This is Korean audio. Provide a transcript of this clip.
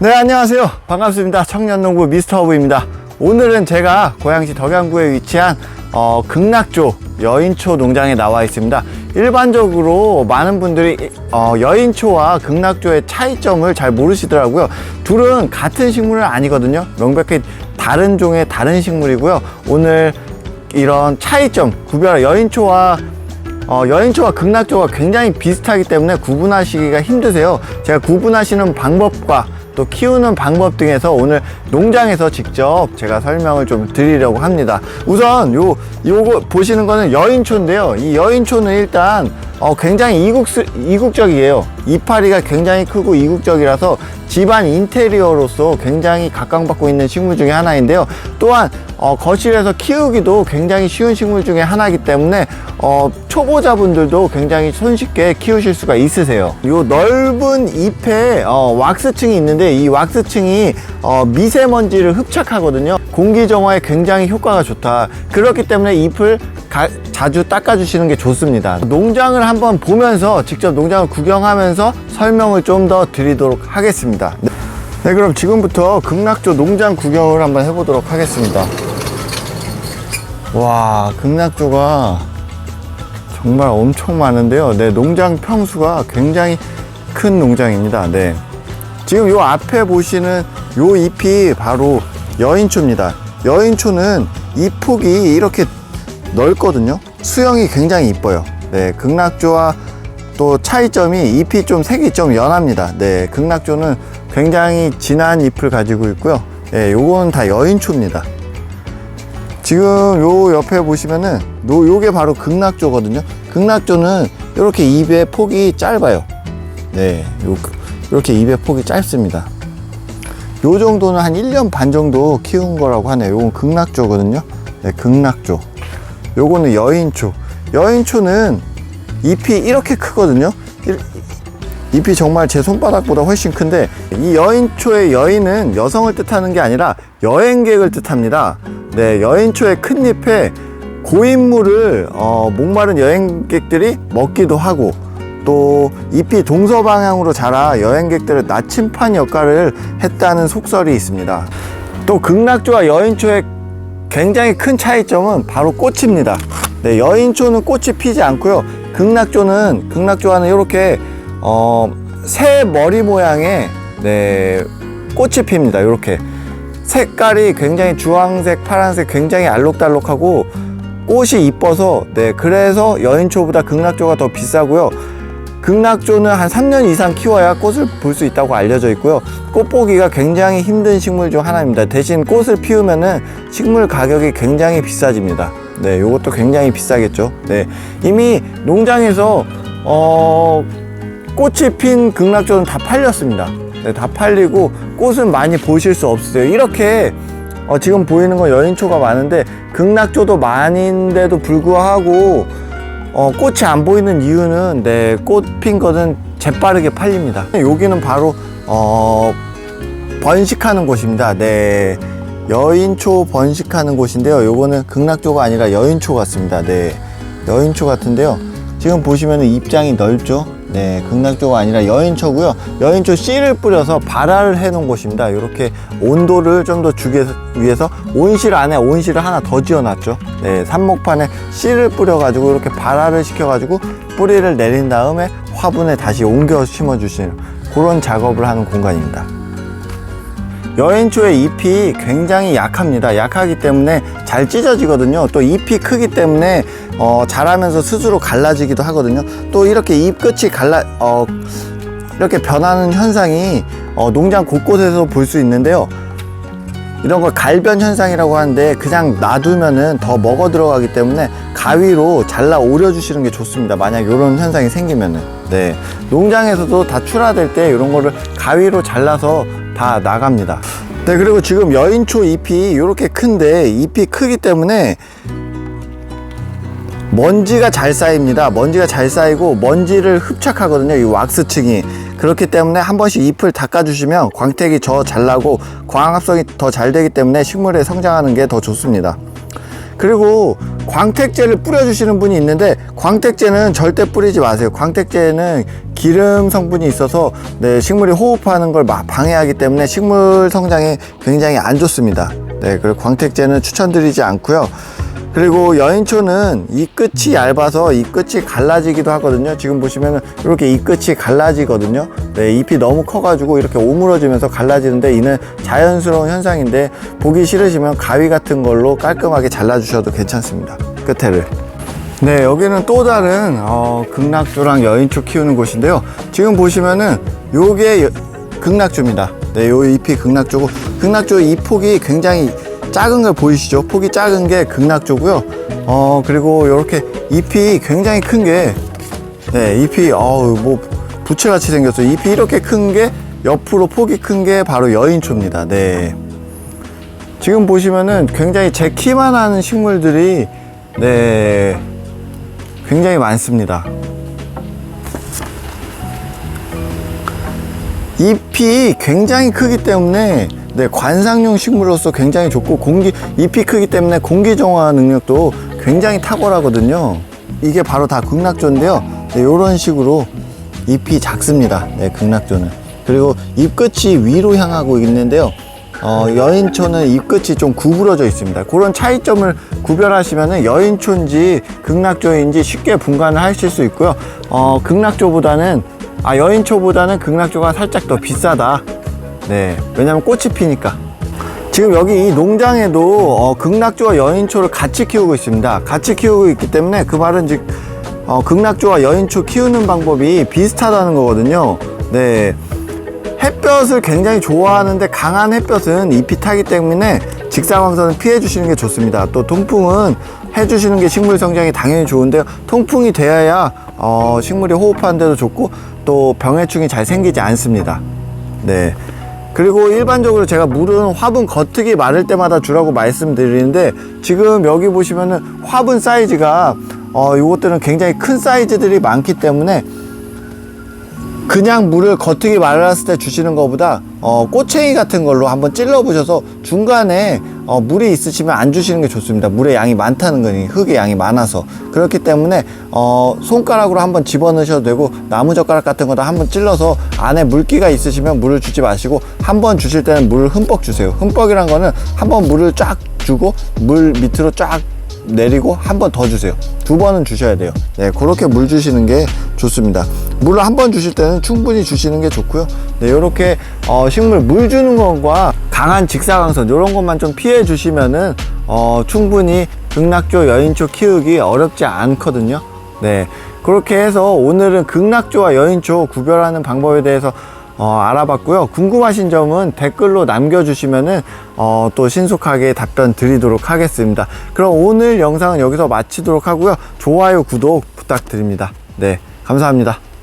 네 안녕하세요. 반갑습니다. 청년농부 미스터허브입니다. 오늘은 제가 고양시 덕양구에 위치한 어, 극락조 여인초 농장에 나와 있습니다. 일반적으로 많은 분들이 어, 여인초와 극락조의 차이점을 잘 모르시더라고요. 둘은 같은 식물은 아니거든요. 명백히 다른 종의 다른 식물이고요. 오늘 이런 차이점 구별 여인초와 어, 여인초와 극락초가 굉장히 비슷하기 때문에 구분하시기가 힘드세요. 제가 구분하시는 방법과 또 키우는 방법 등에서 오늘 농장에서 직접 제가 설명을 좀 드리려고 합니다. 우선 요 요거 보시는 거는 여인초인데요. 이 여인초는 일단 어, 굉장히 이국 이국적이에요. 이파리가 굉장히 크고 이국적이라서 집안 인테리어로서 굉장히 각광받고 있는 식물 중에 하나인데요. 또한 어, 거실에서 키우기도 굉장히 쉬운 식물 중에 하나이기 때문에 어, 초보자분들도 굉장히 손쉽게 키우실 수가 있으세요. 요 넓은 잎에 어, 왁스층이 있는데 이 왁스층이 어, 미세먼지를 흡착하거든요. 공기 정화에 굉장히 효과가 좋다. 그렇기 때문에 잎을 가- 자주 닦아주시는 게 좋습니다. 농장을 한번 보면서 직접 농장을 구경하면서 설명을 좀 더 드리도록 하겠습니다. 네. 네, 그럼 지금부터 극락조 농장 구경을 한번 해보도록 하겠습니다. 와, 극락조가 정말 엄청 많은데요. 네, 농장 평수가 굉장히 큰 농장입니다. 네. 지금 요 앞에 보시는 요 잎이 바로 여인초입니다. 여인초는 잎 폭이 이렇게 넓거든요. 수영이 굉장히 이뻐요. 네, 극락조와 또 차이점이 잎이 좀 색이 좀 연합니다. 네, 극락조는 굉장히 진한 잎을 가지고 있고요. 네, 요건 다 여인초입니다. 지금 요 옆에 보시면은 요, 요게 바로 극락조거든요. 극락조는 이렇게 잎의 폭이 짧아요. 네, 요, 이렇게 잎의 폭이 짧습니다. 요 정도는 한 1년 반 정도 키운 거라고 하네요. 요건 극락조거든요. 네, 극락조. 요거는 여인초. 여인초는 잎이 이렇게 크거든요. 이- 잎이 정말 제 손바닥보다 훨씬 큰데 이 여인초의 여인은 여성을 뜻하는 게 아니라 여행객을 뜻합니다. 네, 여인초의 큰 잎에 고인물을 어, 목마른 여행객들이 먹기도 하고 또 잎이 동서 방향으로 자라 여행객들의 나침판 역할을 했다는 속설이 있습니다. 또 극락조와 여인초의 굉장히 큰 차이점은 바로 꽃입니다. 네, 여인초는 꽃이 피지 않고요. 극락조는 극락조와는 이렇게 어, 새 머리 모양의 네, 꽃이 핍니다. 이렇게 색깔이 굉장히 주황색, 파란색 굉장히 알록달록하고 꽃이 이뻐서 네, 그래서 여인초보다 극락조가 더 비싸고요. 극락조는 한 3년 이상 키워야 꽃을 볼 수 있다고 알려져 있고요. 꽃 보기가 굉장히 힘든 식물 중 하나입니다. 대신 꽃을 피우면은 식물 가격이 굉장히 비싸집니다. 네, 이것도 굉장히 비싸겠죠. 네, 이미 농장에서 어, 꽃이 핀 극락조는 다 팔렸습니다. 네, 다 팔리고 꽃은 많이 보실 수 없으세요. 이렇게 어, 지금 보이는 건 여인초가 많은데 극락조도 많은데도 불구하고 어, 꽃이 안 보이는 이유는 네, 꽃핀 거는 재빠르게 팔립니다. 여기는 바로 어, 번식하는 곳입니다. 네. 여인초 번식하는 곳인데요. 요거는 극락조가 아니라 여인초 같습니다. 네. 여인초 같은데요. 지금 보시면 입장이 넓죠? 네. 극락조가 아니라 여인초고요. 여인초 씨를 뿌려서 발화를 해 놓은 곳입니다. 이렇게 온도를 좀 더 주기 위해서 온실 안에 온실을 하나 더 지어 놨죠. 네. 삽목판에 씨를 뿌려 가지고 이렇게 발화를 시켜 가지고 뿌리를 내린 다음에 화분에 다시 옮겨 심어 주시는 그런 작업을 하는 공간입니다. 여인초의 잎이 굉장히 약합니다. 약하기 때문에 잘 찢어지거든요. 또 잎이 크기 때문에 어, 자라면서 스스로 갈라지기도 하거든요. 또 이렇게 잎 끝이 갈라 어, 이렇게 변하는 현상이 어, 농장 곳곳에서 볼 수 있는데요. 이런 걸 갈변 현상이라고 하는데 그냥 놔두면은 더 먹어 들어가기 때문에 가위로 잘라 오려 주시는 게 좋습니다. 만약 이런 현상이 생기면은 네 농장에서도 다 출하될 때 이런 거를 가위로 잘라서 다 나갑니다. 네 그리고 지금 여인초 잎이 이렇게 큰데 잎이 크기 때문에 먼지가 잘 쌓입니다. 먼지가 잘 쌓이고 먼지를 흡착하거든요. 이 왁스층이. 그렇기 때문에 한 번씩 잎을 닦아주시면 광택이 더 잘 나고 광합성이 더 잘 되기 때문에 식물에 성장하는 게 더 좋습니다. 그리고 광택제를 뿌려주시는 분이 있는데 광택제는 절대 뿌리지 마세요. 광택제는 기름 성분이 있어서 네, 식물이 호흡하는 걸막 방해하기 때문에 식물 성장에 굉장히 안 좋습니다. 네, 그리고 광택제는 추천드리지 않고요. 그리고 여인초는 이 끝이 얇아서 이 끝이 갈라지기도 하거든요. 지금 보시면 이렇게 이 끝이 갈라지거든요. 네, 잎이 너무 커가지고 이렇게 오므러지면서 갈라지는데 이는 자연스러운 현상인데 보기 싫으시면 가위 같은 걸로 깔끔하게 잘라주셔도 괜찮습니다. 끝에를. 네, 여기는 또 다른 어, 극락조랑 여인초 키우는 곳인데요. 지금 보시면은 요게 여- 극락조입니다. 네, 요 잎이 극락조고 극락조 이 폭이 굉장히 작은 걸 보이시죠? 폭이 작은 게 극락조고요. 어, 그리고 이렇게 잎이 굉장히 큰 게, 네, 잎이, 어우, 뭐, 부채같이 생겼어요. 잎이 이렇게 큰 게, 옆으로 폭이 큰 게 바로 여인초입니다. 네. 지금 보시면은 굉장히 제 키만 하는 식물들이, 네, 굉장히 많습니다. 잎이 굉장히 크기 때문에 네, 관상용 식물로서 굉장히 좋고 공기 잎이 크기 때문에 공기 정화 능력도 굉장히 탁월하거든요. 이게 바로 다 극락조인데요. 네, 이런 식으로 잎이 작습니다. 네, 극락조는. 그리고 잎 끝이 위로 향하고 있는데요. 어, 여인초는 잎 끝이 좀 구부러져 있습니다. 그런 차이점을 구별하시면 여인초인지 극락조인지 쉽게 분간을 하실 수 있고요. 어, 극락조보다는 아 여인초보다는 극락조가 살짝 더 비싸다. 네, 왜냐면 꽃이 피니까. 지금 여기 이 농장에도 어, 극락조와 여인초를 같이 키우고 있습니다. 같이 키우고 있기 때문에 그 말은 즉 어, 극락조와 여인초 키우는 방법이 비슷하다는 거거든요. 네. 햇볕을 굉장히 좋아하는데 강한 햇볕은 잎이 타기 때문에 직사광선을 피해 주시는 게 좋습니다. 또 통풍은 해 주시는 게 식물 성장이 당연히 좋은데요. 통풍이 되어야 어, 식물이 호흡하는 데도 좋고 또 병해충이 잘 생기지 않습니다. 네. 그리고 일반적으로 제가 물은 화분 겉흙이 마를 때마다 주라고 말씀드리는데 지금 여기 보시면은 화분 사이즈가 어, 요것들은 굉장히 큰 사이즈들이 많기 때문에 그냥 물을 겉흙이 말랐을 때 주시는 것보다 어, 꼬챙이 같은 걸로 한번 찔러 보셔서 중간에 어, 물이 있으시면 안 주시는 게 좋습니다. 물의 양이 많다는 거니 흙의 양이 많아서 그렇기 때문에 어, 손가락으로 한번 집어넣으셔도 되고 나무 젓가락 같은 거다 한번 찔러서 안에 물기가 있으시면 물을 주지 마시고 한번 주실 때는 물을 흠뻑 주세요. 흠뻑이란 거는 한번 물을 쫙 주고 물 밑으로 쫙 내리고 한 번 더 주세요. 두 번은 주셔야 돼요. 네, 그렇게 물 주시는 게 좋습니다. 물을 한번 주실 때는 충분히 주시는 게 좋고요. 네, 이렇게 어, 식물 물 주는 것과 강한 직사광선 이런 것만 좀 피해 주시면은 어, 충분히 극락조 여인초 키우기 어렵지 않거든요. 네, 그렇게 해서 오늘은 극락조와 여인초 구별하는 방법에 대해서 어, 알아봤고요. 궁금하신 점은 댓글로 남겨주시면은 어, 또 신속하게 답변 드리도록 하겠습니다. 그럼 오늘 영상은 여기서 마치도록 하고요. 좋아요, 구독 부탁드립니다. 네, 감사합니다.